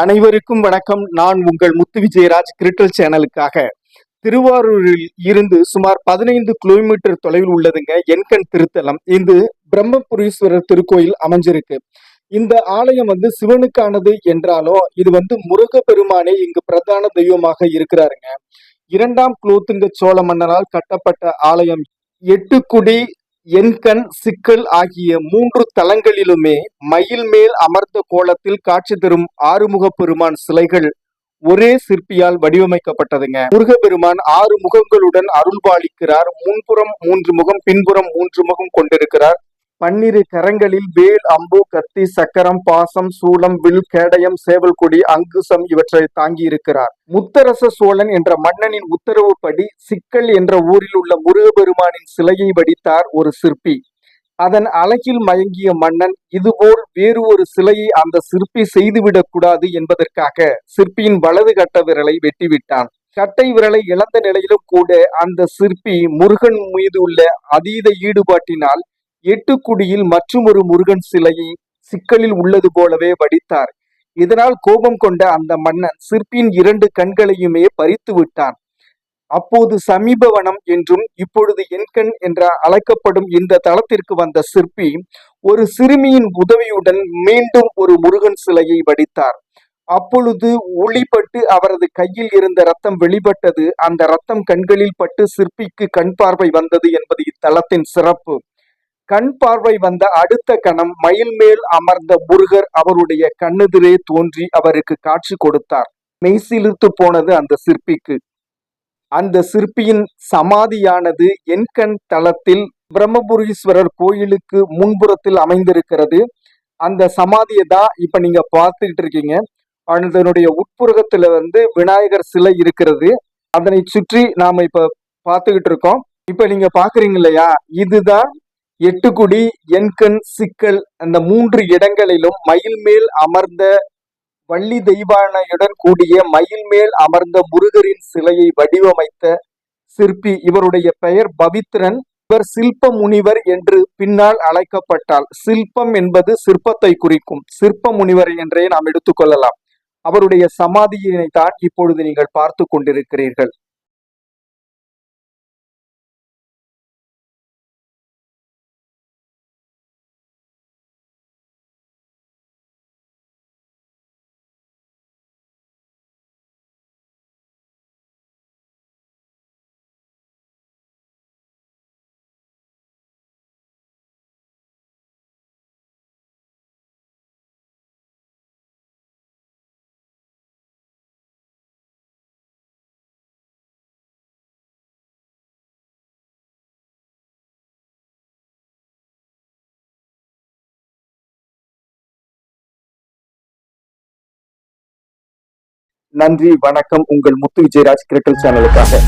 அனைவருக்கும் வணக்கம். நான் உங்கள் முத்து விஜயராஜ் கிரிட்டல் சேனலுக்காக. திருவாரூரில் இருந்து சுமார் பதினைந்து கிலோமீட்டர் தொலைவில் உள்ளதுங்க என்கண் திருத்தலம். இது பிரம்மபுரீஸ்வரர் திருக்கோயில் அமைஞ்சிருக்கு. இந்த ஆலயம் வந்து சிவனுக்கானது என்றாலும் இது வந்து முருகப்பெருமானே இங்கு பிரதான தெய்வமாக இருக்கிறாருங்க. இரண்டாம் குலோத்துங்க சோழ மன்னரால் கட்டப்பட்ட ஆலயம் எட்டுக்குடி எண்கண் சிக்கல் ஆகிய மூன்று தலங்களிலுமே மயில் மேல் அமர்ந்த கோலத்தில் காட்சி தரும் ஆறுமுக பெருமான் சிலைகள் ஒரே சிற்பியால் வடிவமைக்கப்பட்டதுங்க. முருகப்பெருமான் ஆறு முகங்களுடன் அருள்பாலிக்கிறார். முன்புறம் மூன்று முகம் பின்புறம் மூன்று முகம் கொண்டிருக்கிறார். பன்னிரு கரங்களில் வேல் அம்பு கத்தி சக்கரம் பாசம் சூளம் வில் கேடயம் சேவல்கொடி அங்குசம் இவற்றை தாங்கி இருக்கிறார் முத்தரச சோழன் என்ற மன்னனின் உத்தரவுப்படி சிக்கல் என்ற ஊரில் உள்ள முருகபெருமானின் சிலையை வடித்தார் ஒரு சிற்பி. அதன் அழகில் மயங்கிய மன்னன் இதுபோல் வேறு ஒரு சிலையை அந்த சிற்பி செய்துவிடக் கூடாது என்பதற்காக சிற்பியின் வலது கட்ட விரலை வெட்டிவிட்டான். கட்டை விரலை இழந்த நிலையிலும் கூட அந்த சிற்பி முருகன் மீது உள்ள அதீத ஈடுபாட்டினால் எட்டுக்குடியில் மற்றுமொரு முருகன் சிலையை சிக்கலில் உள்ளது போலவே வடித்தார். இதனால் கோபம் கொண்ட அந்த மன்னன் சிற்பியின் இரண்டு கண்களையுமே பறித்து விட்டான். அப்போது சமீபவனம் என்றும் இப்பொழுது எண்கண் என்ற அழைக்கப்படும் இந்த தளத்திற்கு வந்த சிற்பி ஒரு சிறுமியின் உதவியுடன் மீண்டும் ஒரு முருகன் சிலையை வடித்தார். அப்பொழுது ஒளிப்பட்டு அவரது கையில் இருந்த ரத்தம் வெளிப்பட்டது. அந்த ரத்தம் கண்களில் பட்டு சிற்பிக்கு கண் பார்வை வந்தது என்பது இத்தலத்தின் சிறப்பு. கண் பார்வை வந்த அடுத்த கணம் மயில் மேல் அமர்ந்த முருகர் அவருடைய கண்ணெதிரே தோன்றி அவருக்கு காட்சி கொடுத்தார். மெய்சிலிர்த்து போனது அந்த சிற்பிக்கு. அந்த சிற்பியின் சமாதியானது எண்கண் தளத்தில் பிரம்மபுரீஸ்வரர் கோயிலுக்கு முன்புறத்தில் அமைந்திருக்கிறது. அந்த சமாதியை தான் இப்ப நீங்க பார்த்துக்கிட்டு இருக்கீங்க. அதனுடைய உட்புறகத்துல வந்து விநாயகர் சிலை இருக்கிறது. அதனை சுற்றி நாம இப்ப பார்த்துக்கிட்டு இருக்கோம். இப்ப நீங்க பாக்குறீங்க இல்லையா? இதுதான் எட்டுக்குடி எண்கண் சிக்கல் அந்த மூன்று இடங்களிலும் மயில் மேல் அமர்ந்த வள்ளி தெய்வானையுடன் கூடிய மயில் மேல் அமர்ந்த முருகரின் சிலையை வடிவமைத்த சிற்பி. இவருடைய பெயர் பவித்ரன். இவர் சில்ப முனிவர் என்று பின்னால் அழைக்கப்பட்டால் சில்பம் என்பது சிற்பத்தை குறிக்கும். சிற்ப முனிவர் என்றே நாம் எடுத்துக்கொள்ளலாம் அவருடைய சமாதியினை தான் இப்பொழுது நீங்கள் பார்த்து கொண்டிருக்கிறீர்கள். நன்றி வணக்கம் உங்கள் முத்து விஜயராஜ் கிரிக்கெட் சேனலுக்காக.